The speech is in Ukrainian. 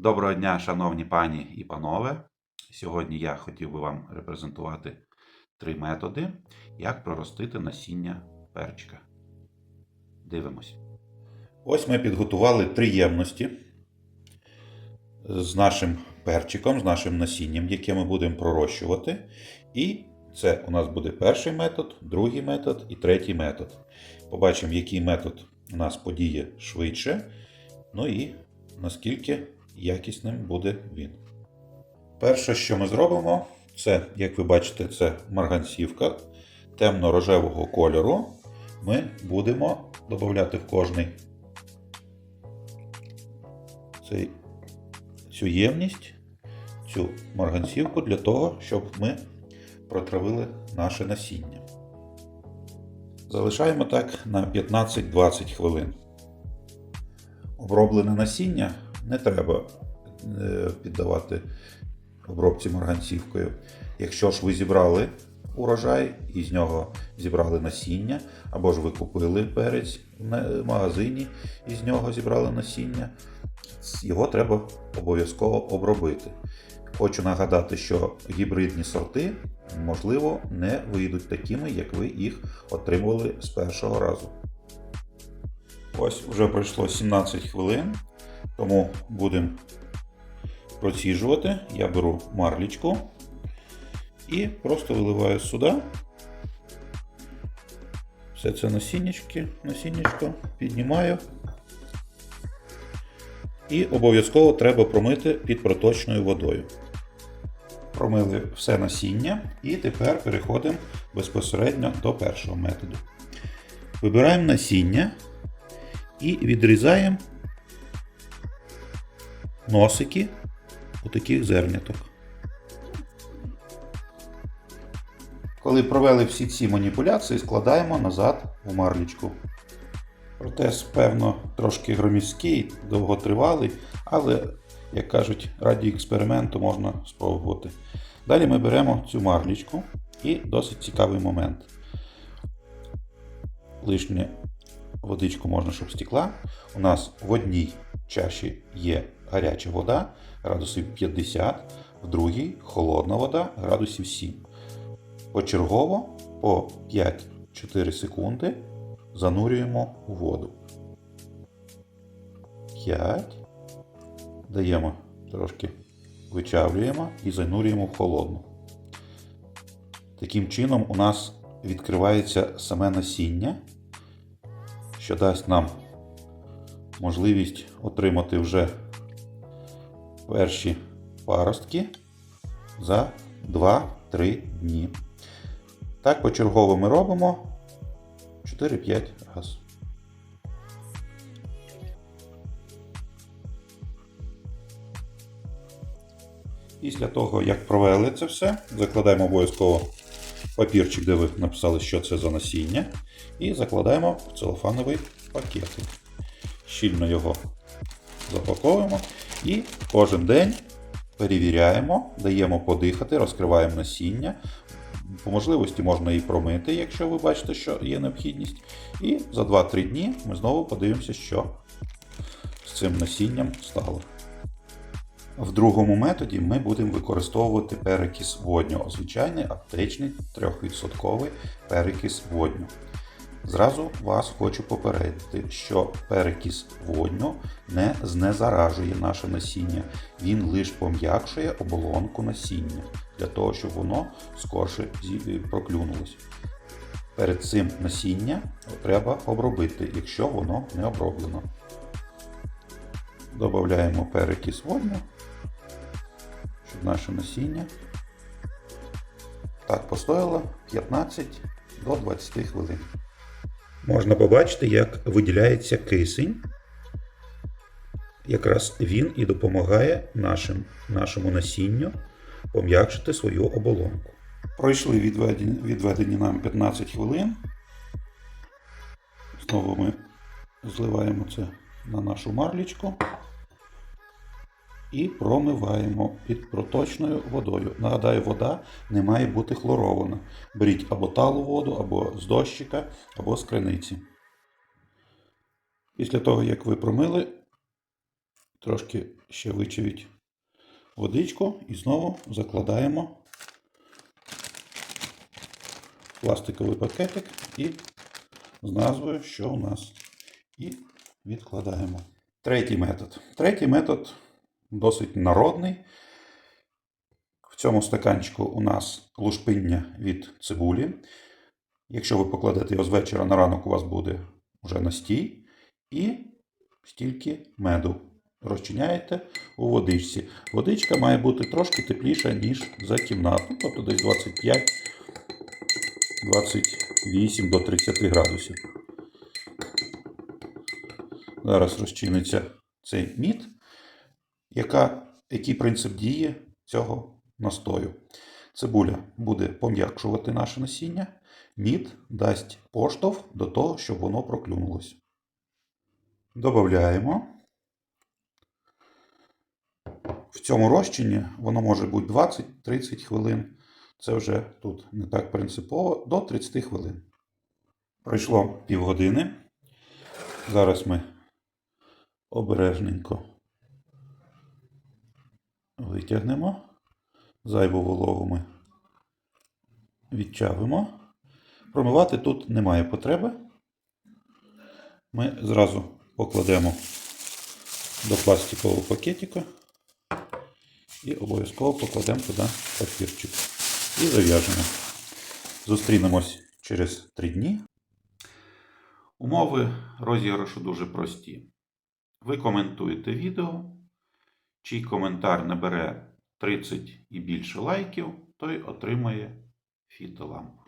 Доброго дня, шановні пані і панове. Сьогодні я хотів би вам репрезентувати три методи, як проростити насіння перчика. Дивимось. Ось ми підготували три ємності з нашим перчиком, з нашим насінням, яке ми будемо пророщувати. І це у нас буде перший метод, другий метод і третій метод. Побачимо, який метод у нас подіє швидше. Ну і наскільки якісним буде він. Перше, що ми зробимо, це, як ви бачите, це марганцівка темно-рожевого кольору. Ми будемо додати в кожний цей, цю ємність, цю марганцівку для того, щоб ми протравили наше насіння. Залишаємо так на 15-20 хвилин. Оброблене насіння не треба е, піддавати обробці марганцівкою. Якщо ж ви зібрали урожай і з нього зібрали насіння, або ж ви купили перець в магазині і з нього зібрали насіння, його треба обов'язково обробити. Хочу нагадати, що гібридні сорти, можливо, не вийдуть такими, як ви їх отримували з першого разу. Ось вже пройшло 17 хвилин, тому будемо проціжувати. Я беру марлічку і просто виливаю сюди. Все це насіннячки, насіннячко піднімаю. І обов'язково треба промити під проточною водою. Промили все насіння і тепер переходимо безпосередньо до першого методу. Вибираємо насіння і відрізаємо носики у таких зерняток. Коли провели всі ці маніпуляції, складаємо назад у марлічку. Процес, певно, трошки громіський, довготривалий, але, як кажуть, раді експерименту можна спробувати. Далі ми беремо цю марлічку і досить цікавий момент. Лишнє водичку можна, щоб стекла. У нас в одній чаші є гаряча вода градусів 50, в другій холодна вода градусів 7. Почергово по 5-4 секунди занурюємо у воду. 5. Даємо трошки вичавлюємо і занурюємо в холодну. Таким чином у нас відкривається саме насіння, що дасть нам можливість отримати вже перші паростки за 2-3 дні. Так почергово ми робимо 4-5 разів. Після того, як провели це все, закладаємо обов'язково папірчик, де ви написали, що це за насіння, і закладаємо в целофановий пакетик. Щільно його запаковуємо і кожен день перевіряємо, даємо подихати, розкриваємо насіння. По можливості можна і промити, якщо ви бачите, що є необхідність. І за 2-3 дні ми знову подивимося, що з цим насінням стало. В другому методі ми будемо використовувати перекис водню, звичайний аптечний 3% перекис водню. Зразу вас хочу попередити, що перекис водню не знезаражує наше насіння, він лише пом'якшує оболонку насіння для того, щоб воно скорше проклюнулось. Перед цим насіння треба обробити, якщо воно не оброблено. Додаємо перекис водню, щоб наше насіння так постояло 15 до 20 хвилин. Можна побачити, як виділяється кисень. Якраз він і допомагає нашим, нашому насінню пом'якшити свою оболонку. Пройшли відведені, відведені нам 15 хвилин. Знову ми зливаємо це на нашу марлічку і промиваємо під проточною водою. Нагадаю, вода не має бути хлорована. Беріть або талу воду, або з дощика, або з криниці. Після того, як ви промили, Трошки ще вичавіть водичку і знову закладаємо пластиковий пакетик і з назвою, що у нас, і відкладаємо. Третій метод. Третій метод досить народний. В цьому стаканчику у нас лушпиння від цибулі. Якщо ви покладете його з вечора на ранок, у вас буде вже настій. І стільки меду розчиняєте у водичці. Водичка має бути трошки тепліша, ніж за кімнату, тобто десь 25 28 до 30 градусів. Зараз розчиниться цей мід. Яка, який принцип дії цього настою? Цибуля буде пом'якшувати наше насіння, мід дасть поштовх до того, щоб воно проклюнулось. Додаємо. В цьому розчині воно може бути 20-30 хвилин. Це вже тут не так принципово, до 30 хвилин. Пройшло півгодини. Зараз ми обережненько витягнемо. Зайву вологу ми відчавимо. Промивати тут немає потреби. Ми зразу покладемо до пластикового пакетика і обов'язково покладемо туди папірчик. І зав'яжемо. Зустрінемось через 3 дні. Умови розіграшу дуже прості. Ви коментуєте відео. Чий коментар набере 30 і більше лайків, той отримає фітолампу.